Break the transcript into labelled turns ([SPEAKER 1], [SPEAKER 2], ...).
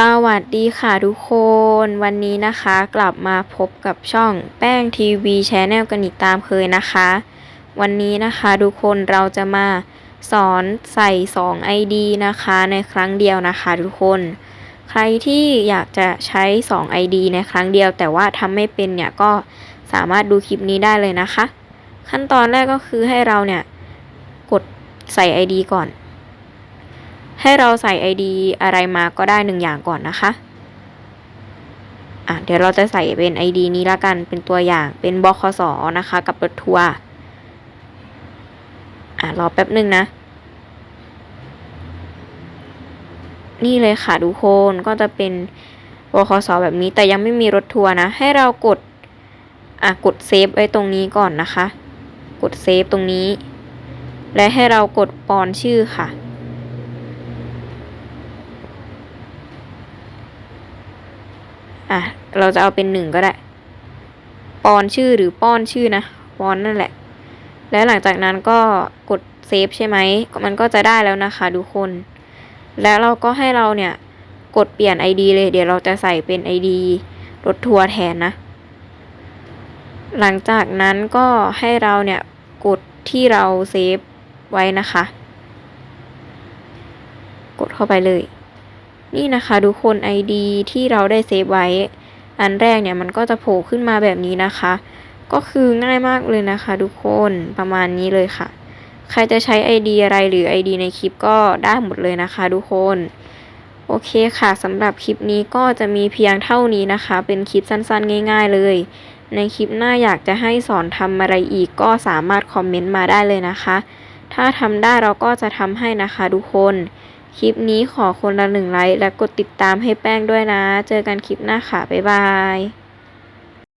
[SPEAKER 1] สวัสดีค่ะทุกคน วันนี้นะคะกลับมาพบกับช่องแป้งทีวีแชนแนลกันอีกตามเคยนะคะ วันนี้นะคะทุกคนเราจะมาสอนใส่ 2 ID นะคะในครั้งเดียวนะคะทุกคน ใครที่อยากจะใช้ 2 ID ในครั้งเดียว แต่ว่าทำไม่เป็นเนี่ยก็สามารถดูคลิปนี้ได้เลยนะคะ ขั้นตอนแรกก็คือให้เราเนี่ยกดใส่ ID ก่อน ให้เราใส่ ID อะไรมาก็ได้หนึ่งอย่างก่อนนะคะ อะเดี๋ยวเราจะใส่เป็น ID นี้ละกันเป็นตัวอย่างเป็นบคสนะคะ กับรถทัวร์อะรอแป๊บหนึ่งนะ นี่เลยค่ะทุกคนก็จะเป็นบคสแบบนี้แต่ยังไม่มีรถทัวร์นะ ให้เรากดอะกดเซฟไว้ตรงนี้ก่อนนะคะ กดเซฟตรงนี้ และให้เรากดปอนชื่อค่ะ อะ เราจะเอาเป็นหนึ่งก็ได้ ปอนชื่อหรือป้อนชื่อนะ ปอนนั่นแหละ แล้วหลังจากนั้นก็กดเซฟใช่ไหม มันก็จะได้แล้วนะคะทุกคน แล้วเราก็ให้เราเนี่ย กดเปลี่ยน ID เลย เดี๋ยวเราจะใส่เป็น ID รถทัวร์แทนนะ หลังจากนั้นก็ให้เราเนี่ยกดที่เราเซฟไว้นะคะ กดเข้าไปเลย นี่นะคะทุกคน ID ที่เราได้เซฟไว้ อันแรกเนี่ยมันก็จะโผล่ขึ้นมาแบบนี้นะคะ ก็คือง่ายมากเลยนะคะ ทุกคนประมาณนี้เลยค่ะ ใครจะใช้ ID อะไรหรือ ID ในคลิปก็ได้หมดเลยนะคะ ทุกคนโอเคค่ะสำหรับคลิปนี้ก็จะมีเพียงเท่านี้นะคะ เป็นคลิปสั้นๆ ง่าย ๆ เลย ในคลิปหน้าอยากจะให้สอนทำอะไรอีกก็สามารถคอมเมนต์มาได้เลยนะคะ ถ้าทำได้เราก็จะทำให้นะคะทุกคน คลิปนี้ขอคนละหนึ่งไลค์และกดติดตามให้แป้งด้วยนะ เจอกันคลิปหน้าค่ะ บ๊ายบาย